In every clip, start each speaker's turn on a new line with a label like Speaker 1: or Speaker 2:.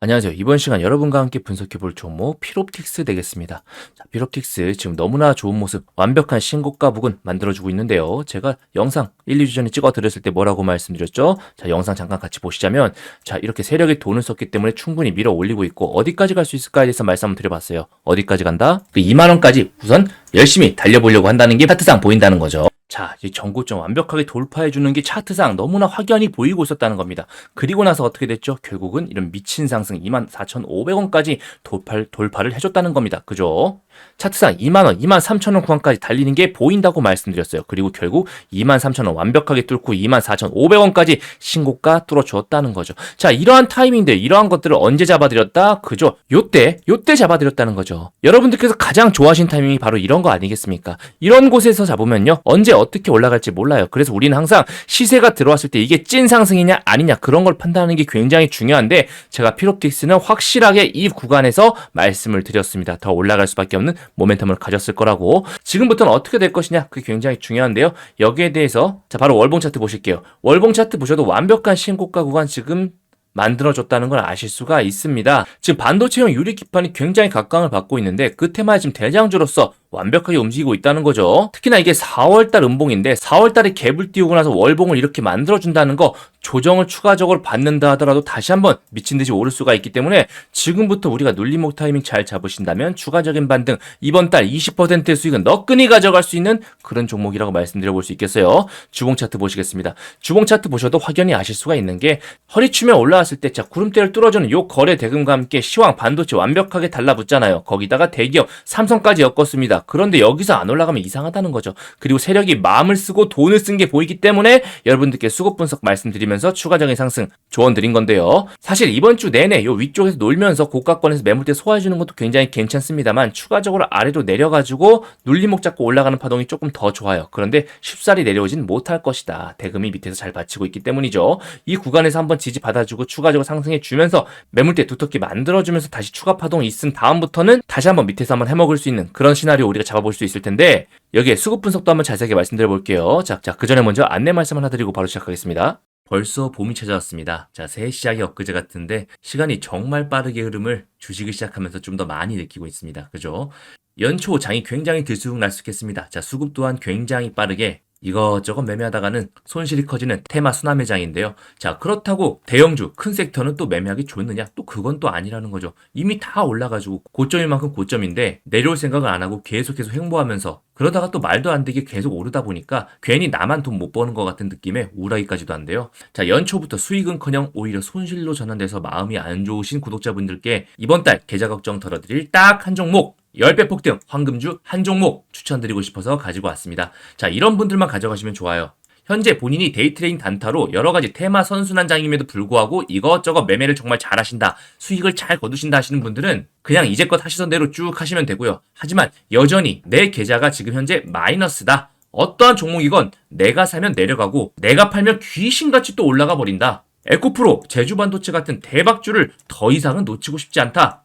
Speaker 1: 안녕하세요. 이번 시간 여러분과 함께 분석해 볼 종목 피롭틱스 되겠습니다. 자, 피롭틱스 지금 너무나 좋은 모습, 완벽한 신고가 부근 만들어주고 있는데요. 제가 영상 1, 2주 전에 찍어 드렸을 때 뭐라고 말씀드렸죠? 자, 영상 잠깐 같이 보시자면 자, 이렇게 세력이 돈을 썼기 때문에 충분히 밀어 올리고 있고 어디까지 갈 수 있을까에 대해서 말씀 한번 드려봤어요. 어디까지 간다? 그 2만 원까지 우선 열심히 달려보려고 한다는 게 차트상 보인다는 거죠. 자, 이 전고점 완벽하게 돌파해 주는 게 차트상 너무나 확연히 보이고 있었다는 겁니다. 그리고 나서 어떻게 됐죠? 결국은 이런 미친 상승 24,500원까지 돌파, 돌파를 해줬다는 겁니다. 그죠? 차트상 2만원, 23,000원 구간까지 달리는 게 보인다고 말씀드렸어요. 그리고 결국 23,000원 완벽하게 뚫고 24,500원까지 신고가 뚫어주었다는 거죠. 자, 이러한 타이밍들, 이러한 것들을 언제 잡아드렸다? 그죠? 요때, 요때 잡아드렸다는 거죠. 여러분들께서 가장 좋아하시는 타이밍이 바로 이런 거 아니겠습니까? 이런 곳에서 잡으면요. 언제 어떻게 올라갈지 몰라요. 그래서 우리는 항상 시세가 들어왔을 때 이게 찐 상승이냐 아니냐 그런 걸 판단하는 게 굉장히 중요한데 제가 피롭틱스는 확실하게 이 구간에서 말씀을 드렸습니다. 더 올라갈 수밖에 없는 모멘텀을 가졌을 거라고. 지금부터는 어떻게 될 것이냐 그게 굉장히 중요한데요. 여기에 대해서 자 바로 월봉 차트 보실게요. 월봉 차트 보셔도 완벽한 신고가 구간 지금 만들어졌다는 걸 아실 수가 있습니다. 지금 반도체형 유리 기판이 굉장히 각광을 받고 있는데 그 테마의 지금 대장주로서 완벽하게 움직이고 있다는 거죠. 특히나 이게 4월달 음봉인데 4월달에 갭을 띄우고 나서 월봉을 이렇게 만들어준다는 거 조정을 추가적으로 받는다 하더라도 다시 한번 미친 듯이 오를 수가 있기 때문에 지금부터 우리가 눌림목 타이밍 잘 잡으신다면 추가적인 반등 이번 달 20%의 수익은 너끈히 가져갈 수 있는 그런 종목이라고 말씀드려 볼 수 있겠어요. 주봉 차트 보시겠습니다. 주봉 차트 보셔도 확연히 아실 수가 있는 게 허리춤에 올라왔을 때 자 구름대를 뚫어주는 요 거래 대금과 함께 시황 반도체 완벽하게 달라붙잖아요. 거기다가 대기업 삼성까지 엮었습니다. 그런데 여기서 안 올라가면 이상하다는 거죠. 그리고 세력이 마음을 쓰고 돈을 쓴 게 보이기 때문에 여러분들께 수급 분석 말씀드리면서 추가적인 상승 조언 드린 건데요. 사실 이번 주 내내 요 위쪽에서 놀면서 고가권에서 매물대 소화해주는 것도 굉장히 괜찮습니다만 추가적으로 아래로 내려가지고 눌림목 잡고 올라가는 파동이 조금 더 좋아요. 그런데 쉽사리 내려오진 못할 것이다. 대금이 밑에서 잘 받치고 있기 때문이죠. 이 구간에서 한번 지지 받아주고 추가적으로 상승해 주면서 매물대 두텁게 만들어주면서 다시 추가 파동이 있은 다음부터는 다시 한번 밑에서 한번 해먹을 수 있는 그런 시나리오 우리가 잡아볼 수 있을 텐데 여기에 수급 분석도 한번 자세하게 말씀드려 볼게요. 자, 자, 그 전에 먼저 안내 말씀 하나 드리고 바로 시작하겠습니다. 벌써 봄이 찾아왔습니다. 자, 새해 시작이 엊그제 같은데 시간이 정말 빠르게 흐름을 주식을 시작하면서 좀 더 많이 느끼고 있습니다. 그죠? 연초 장이 굉장히 들쑥날쑥했습니다. 자, 수급 또한 굉장히 빠르게 이것저것 매매하다가는 손실이 커지는 테마 수남매장인데요. 자, 그렇다고 대형주, 큰 섹터는 또 매매하기 좋느냐? 또 그건 또 아니라는 거죠. 이미 다 올라가지고 고점인 만큼 고점인데 내려올 생각을 안 하고 계속해서 횡보하면서 그러다가 또 말도 안 되게 계속 오르다 보니까 괜히 나만 돈 못 버는 것 같은 느낌에 우울하기까지도 한데요. 자, 연초부터 수익은커녕 오히려 손실로 전환돼서 마음이 안 좋으신 구독자분들께 이번 달 계좌 걱정 덜어드릴 딱 한 종목 10배 폭등 황금주 한 종목 추천드리고 싶어서 가지고 왔습니다. 자, 이런 분들만 가져가시면 좋아요. 현재 본인이 데이트레인 단타로 여러 가지 테마 선순환 장임에도 불구하고 이것저것 매매를 정말 잘하신다, 수익을 잘 거두신다 하시는 분들은 그냥 이제껏 하시던 대로 쭉 하시면 되고요. 하지만 여전히 내 계좌가 지금 현재 마이너스다. 어떠한 종목이건 내가 사면 내려가고 내가 팔면 귀신같이 또 올라가 버린다. 에코프로, 제주반도체 같은 대박주를 더 이상은 놓치고 싶지 않다.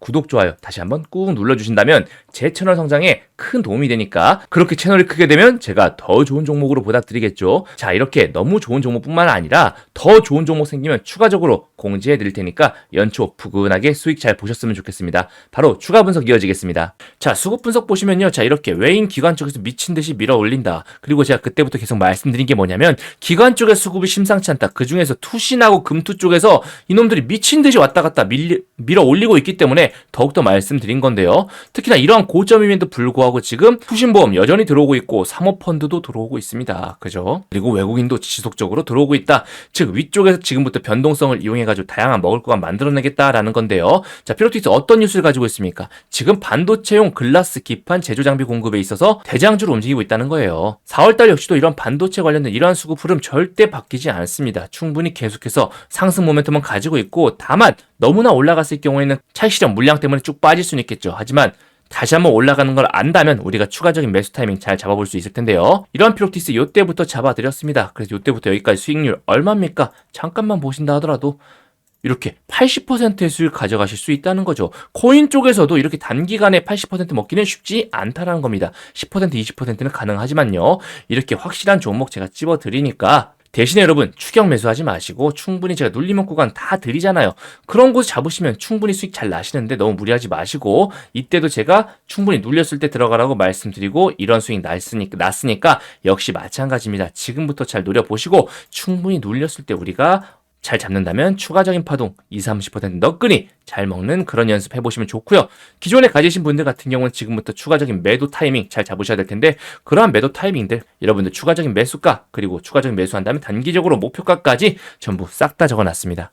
Speaker 1: 구독 좋아요 다시 한번 꾹 눌러주신다면 제 채널 성장에 큰 도움이 되니까 그렇게 채널이 크게 되면 제가 더 좋은 종목으로 보답드리겠죠. 자 이렇게 너무 좋은 종목뿐만 아니라 더 좋은 종목 생기면 추가적으로 공지해 드릴 테니까 연초 푸근하게 수익 잘 보셨으면 좋겠습니다. 바로 추가 분석 이어지겠습니다. 자 수급 분석 보시면요. 자 이렇게 외인 기관 쪽에서 미친 듯이 밀어 올린다. 그리고 제가 그때부터 계속 말씀드린 게 뭐냐면 기관 쪽의 수급이 심상치 않다. 그 중에서 투신하고 금투 쪽에서 이놈들이 미친 듯이 왔다 갔다 밀, 밀어 올리고 있기 때문에 더욱더 말씀드린 건데요. 특히나 이러한 고점임에도 불구하고 지금 투신보험 여전히 들어오고 있고 사모펀드도 들어오고 있습니다. 그죠? 그리고 외국인도 지속적으로 들어오고 있다. 즉 위쪽에서 지금부터 변동성을 이용해가지고 다양한 먹을 거가 만들어내겠다라는 건데요. 자 피로틱스 어떤 뉴스를 가지고 있습니까? 지금 반도체용 글라스 기판 제조 장비 공급에 있어서 대장주로 움직이고 있다는 거예요. 4월달 역시도 이런 반도체 관련된 이러한 수급 흐름 절대 바뀌지 않습니다. 충분히 계속해서 상승 모멘텀은 가지고 있고 다만 너무나 올라갔을 경우에는 차익실현 물량 때문에 쭉 빠질 수는 있겠죠. 하지만 다시 한번 올라가는 걸 안다면 우리가 추가적인 매수 타이밍 잘 잡아볼 수 있을 텐데요. 이런 피로티스 요때부터 잡아드렸습니다. 그래서 요때부터 여기까지 수익률 얼마입니까? 잠깐만 보신다 하더라도 이렇게 80%의 수익을 가져가실 수 있다는 거죠. 코인 쪽에서도 이렇게 단기간에 80% 먹기는 쉽지 않다라는 겁니다. 10% 20%는 가능하지만요. 이렇게 확실한 종목 제가 찝어 드리니까 대신에 여러분 추격 매수하지 마시고 충분히 제가 눌리면 구간 다 드리잖아요. 그런 곳 잡으시면 충분히 수익 잘 나시는데 너무 무리하지 마시고 이때도 제가 충분히 눌렸을 때 들어가라고 말씀드리고 이런 수익 났으니까, 났으니까 역시 마찬가지입니다. 지금부터 잘 노려보시고 충분히 눌렸을 때 우리가 잘 잡는다면 추가적인 파동 20, 30% 너끈히 잘 먹는 그런 연습 해보시면 좋고요. 기존에 가지신 분들 같은 경우는 지금부터 추가적인 매도 타이밍 잘 잡으셔야 될 텐데 그러한 매도 타이밍들 여러분들 추가적인 매수가 그리고 추가적인 매수한 다음에 단기적으로 목표가까지 전부 싹 다 적어놨습니다.